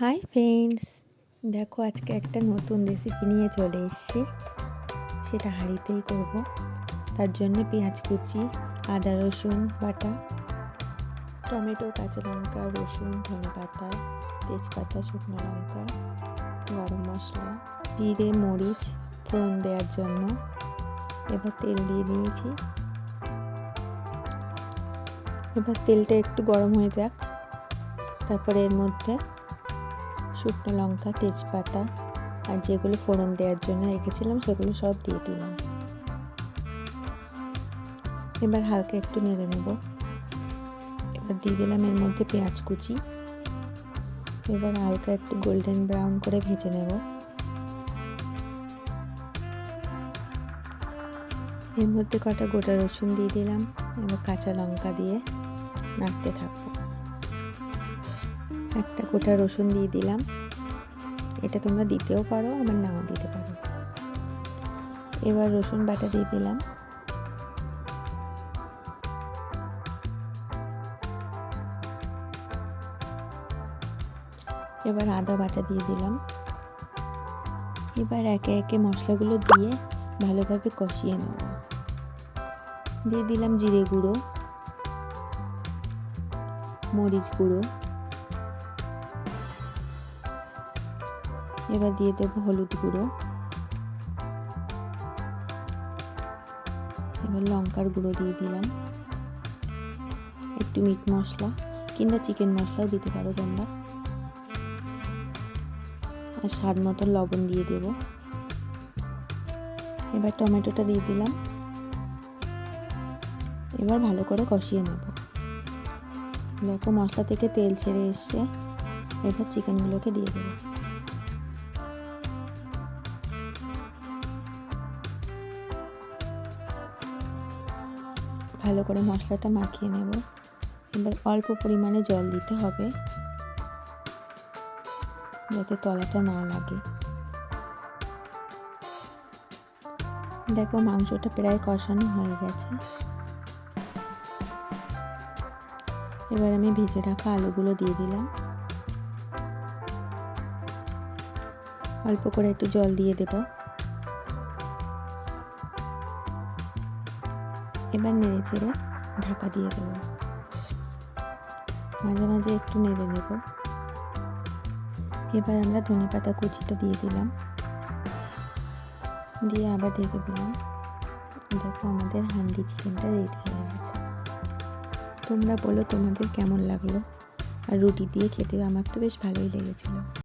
Hi friends দেখো, আজকে একটা নতুন রেসিপি নিয়ে চলে এসেছি। সেটা হাঁড়িতেই করব। তার জন্য পেঁয়াজ কুচি, আদা রসুন বাটা, টমেটো, কাঁচা লঙ্কা, রসুন ধনে পাতা তেজপাতা, শুকনো লঙ্কা, গরম মশলা, জিরে, মরিচ, ফোড়ন দেওয়ার জন্য এবার তেল দিয়ে দিয়েছি। এবার তেলটা একটু গরম হয়ে যাক। তারপরে এর মধ্যে শুকনো লঙ্কা, তেজপাতা আর যেগুলো ফোড়ন দেওয়ার জন্য রেখেছিলাম, সেগুলো সব দিয়ে দিলাম। এবার হালকা একটু নেড়ে নেব। এবার দিয়ে দিলাম এর মধ্যে পেঁয়াজ কুচি। এবার হালকা একটু গোল্ডেন ব্রাউন করে ভেজে নেব। এর মধ্যে কটা গোটা রসুন দিয়ে দিলাম, এবার কাঁচা লঙ্কা দিয়ে নাড়তে থাকব। একটা গোটা রসুন দিয়ে দিলাম। এটা তোমরা দিতেও পারো, আবার নাও দিতে পারো। এবার রসুন বাটা দিয়ে দিলাম। এবার আদা বাটা দিয়ে দিলাম। এবার একে একে মশলাগুলো দিয়ে ভালোভাবে কষিয়ে নেব। দিয়ে দিলাম জিরে গুঁড়ো, মরিচ গুঁড়ো। এবার দিয়ে দেবো হলুদ গুঁড়ো। এবার লঙ্কার গুঁড়ো দিয়ে দিলাম। একটু মিট মশলা কিংবা চিকেন মশলাও দিতে পারো তোমরা। আর স্বাদ মতো লবণ দিয়ে দেব। এবার টমেটোটা দিয়ে দিলাম। এবার ভালো করে কষিয়ে নেব। দেখো মশলা থেকে তেল ছেড়ে এসছে। এবার চিকেনগুলোকে দিয়ে দেবো। ভালো করে মশলাটা মাখিয়ে নেব। এবার অল্প পরিমাণে জল দিতে হবে। যাতে তলাটা না লাগে। দেখো মাংসটা প্রায় কষানো হয়ে গেছে। এবার আমি ভেজে রাখা আলুগুলো দিয়ে দিলাম। অল্প করে একটু জল দিয়ে দেবো। এবার নেড়ে চেড়ে ঢাকা দিয়ে দেবো। মাঝে মাঝে একটু নেড়ে নেব। এবার আমরা ধনে পাতা কুচিটা দিয়ে দিলাম। দিয়ে আবার ঢেকে দিলাম। দেখো আমাদের হান্ডি চিকেনটা রেডি হয়ে গেছে। তোমরা বলো তোমাদের কেমন লাগল? আর রুটি দিয়ে খেতে আমার তো বেশ ভালোই লেগেছিলো।